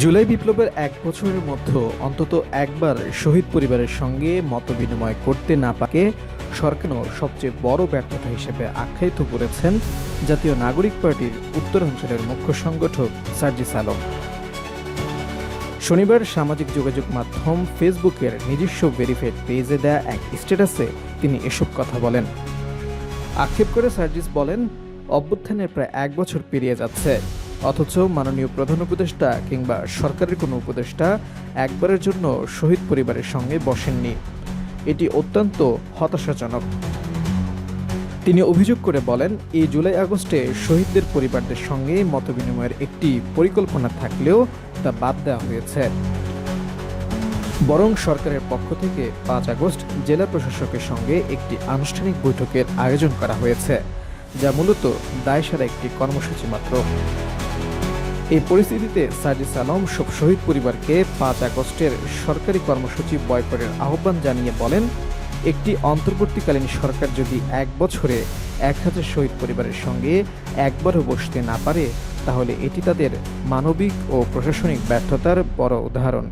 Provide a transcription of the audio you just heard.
জুলাই বিপ্লবের এক বছরের মধ্যে অন্তত একবার শহীদ পরিবারের সঙ্গে মতবিনিময় করতে না পাকে সরকারও সবচেয়ে বড় ব্যর্থতা হিসেবে আখ্যায়িত করেছেন জাতীয় নাগরিক পার্টির উত্তরাঞ্চলের মুখ্য সংগঠক সার্জিস আলম। শনিবার সামাজিক যোগাযোগ মাধ্যম ফেসবুকের নিজস্ব ভেরিফাইড পেজে দেয়া এক স্ট্যাটাসে তিনি এসব কথা বলেন। আক্ষেপ করে সার্জিস বলেন, অভ্যুত্থানের প্রায় এক বছর পেরিয়ে যাচ্ছে। অথচ মাননীয় প্রধান উপদেষ্টা কিংবা সরকারের কোনো উপদেষ্টা একবারের জন্য শহীদ পরিবারের সঙ্গে বসেননি। এটি অত্যন্ত হতাশাজনক। তিনি অভিযোগ করে বলেন, এই জুলাই আগস্টে শহীদদের পরিবারদের সঙ্গে মতবিনিময়ের একটি পরিকল্পনা থাকলেও তা বাদ দেওয়া হয়েছে। বরং সরকারের পক্ষ থেকে পাঁচ আগস্ট জেলা প্রশাসকের সঙ্গে একটি আনুষ্ঠানিক বৈঠকের আয়োজন করা হয়েছে, যা মূলত দায়সারা একটি কর্মসূচি মাত্র। এই পরিস্থিতিতে সাজিস আলম সব শহীদ পরিবারকে পাঁচ আগস্টের সরকারি কর্মসূচি বয়কটের আহ্বান জানিয়ে বলেন, একটি অন্তর্বর্তীকালীন সরকার যদি এক বছরে এক হাজার শহীদ পরিবারের সঙ্গে একবারও বসতে না পারে, তাহলে এটি তাদের মানবিক ও প্রশাসনিক ব্যর্থতার বড় উদাহরণ।